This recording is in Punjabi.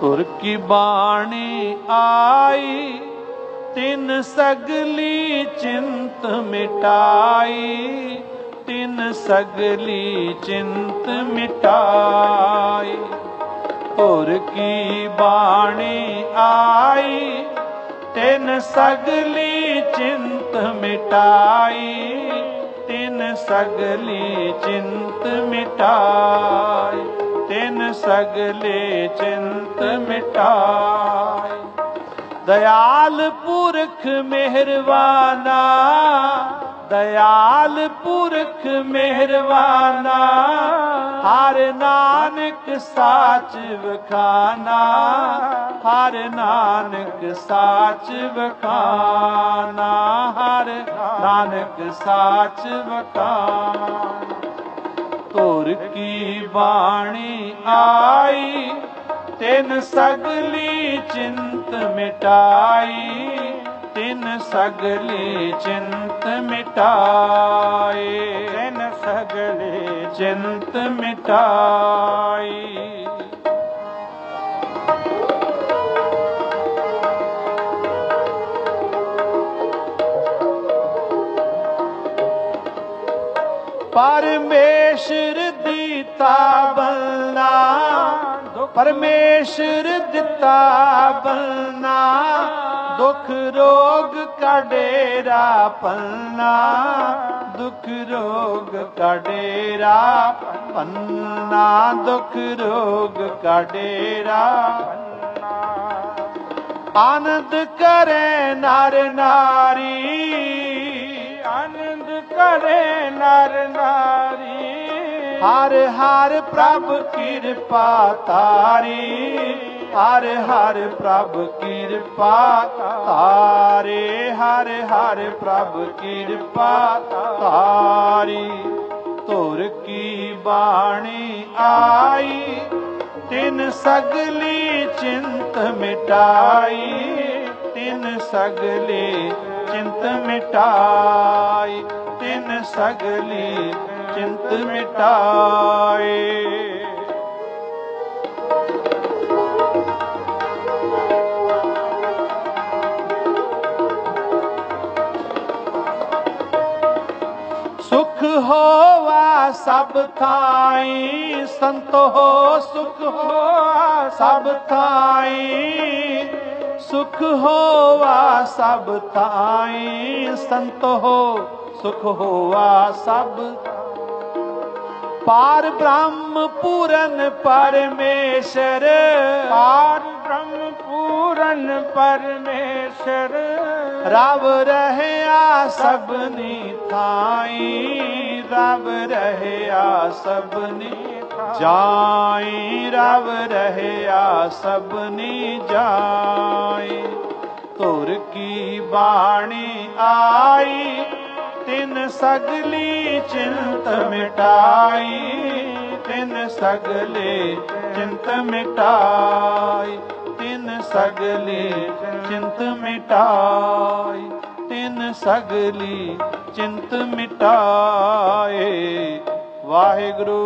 ਤੁਰ ਕੀ ਬਾਣੀ ਆਈ? ਤਿੰਨ ਸਗਲੀ ਚਿੰਤ ਮਿਟਾਈ। ਤਿੰਨ ਸਗਲੀ ਚਿੰਤ ਮਿਟਾਈ। ਤੁਰ ਕੀ ਬਾਣੀ ਆਈ? ਤਿੰਨ ਸਗਲੀ ਚਿੰਤ ਮਿਟਾਈ। ਤਿੰਨ ਸਗਲੀ ਚਿੰਤ ਮਿਟਾਈ। ਸਗਲੇ ਚਿੰਤ ਮਿਟਾਈ ਦਇਆਲ ਪੁਰਖ ਮਿਹਰਵਾਨਾ ਦਇਆਲ ਪੁਰਖ ਮਿਹਰਵਾਨਾ ਹਰ ਨਾਨਕ ਸਾਚ ਵਖਾਨਾ, ਹਰ ਨਾਨਕ ਸਾਚ ਵਖਾਨਾ, ਹਰ ਨਾਨਕ ਸਾਚ ਵਖਾਨਾ। ਧੁਰ ਕੀ ਬਾਣੀ ਆਈ? ਤਿੰਨ ਸਗਲੀ ਚਿੰਤ ਮਿਟਾਈ, ਤਿੰਨ ਸਗਲੀ ਚਿੰਤ ਮਿਟਾਏ ਤਿਨ ਸਗਲੇ ਚਿੰਤ ਮਿਟਾਈ। ਪਰਮੇਸ਼ਰ ਦਿੱਤਾ ਬਲਨਾ, ਪਰਮੇਸ਼ਰ ਦਿੱਤਾ ਬਲਨਾ, ਦੁਖ ਰੋਗ ਕਡੇਰਾ ਡੇਰਾ ਪਲਨਾ ਦੁਖ ਰੋਗ ਕਾ ਡੇਰਾ ਦੁਖ ਰੋਗ ਕਾ ਆਨੰਦ ਕਰੇ ਨਰ ਨਾਰੀ ਆਨੰਦ ਕਰੇ ਨਰ ਨਾਰੀ। ਹਰ ਹਰ ਪ੍ਰਭ ਕਿਰਪਾ ਤਾਰੀ। ਹਰ ਹਰ ਪ੍ਰਭ ਕਿਰਪਾ ਤਾਰੇ। ਹਰ ਹਰ ਪ੍ਰਭ ਕਿਰਪਾ ਤਾਰੀ। ਤੁਰ ਕੀ ਬਾਣੀ ਆਈ, ਤਿਨ ਸਗਲੀ ਚਿੰਤ ਮਿਟਾਈ। ਤਿਨ ਸਗਲੀ ਚਿੰਤ ਮਿਟਾਈ, ਤਿਨ ਸਗਲੀ ਚਿੰਤ ਮਿਟਾਏ। ਸੁਖ ਹੋਵਾ ਸਭ ਥਾਈ ਸੰਤੋ ਸੁਖ ਹੋਵਾ ਸਭ ਥਾਈ। ਸੁਖ ਹੋਵਾ ਸਭ ਥਾਈ ਸੰਤੋ ਸੁਖ ਹੋਵਾ ਸਭ ਪਾਰ ਬ੍ਰਹਮ ਪੂਰਨ ਪਰਮੇਸ਼ਰ, ਪਾਰ ਬ੍ਰਹਮ ਪੂਰਨ ਪਰਮੇਸ਼ਰ। ਰਵ ਰਹਿਆ ਸਭਨੀ ਥਾਈ। ਰਵ ਰਹਿਆ ਸਭਨੀ ਜਾਈ, ਰਵ ਰਹਿਆ ਸਭਨੀ ਜਾਈ। ਤੁਰ ਕੀ ਬਾਣੀ ਆਈ, ਤਿਨ ਸਗਲੀ ਚਿੰਤ ਮਿਟਾਈ। ਤਿਨ ਸਗਲੇ ਚਿੰਤ ਮਿਟਾਈ, ਤਿਨ ਸਗਲੇ ਚਿੰਤ ਮਿਟਾਈ। ਤਿਨ ਸਗਲੀ ਚਿੰਤ ਮਿਟਾਏ ਵਾਹਿਗੁਰੂ।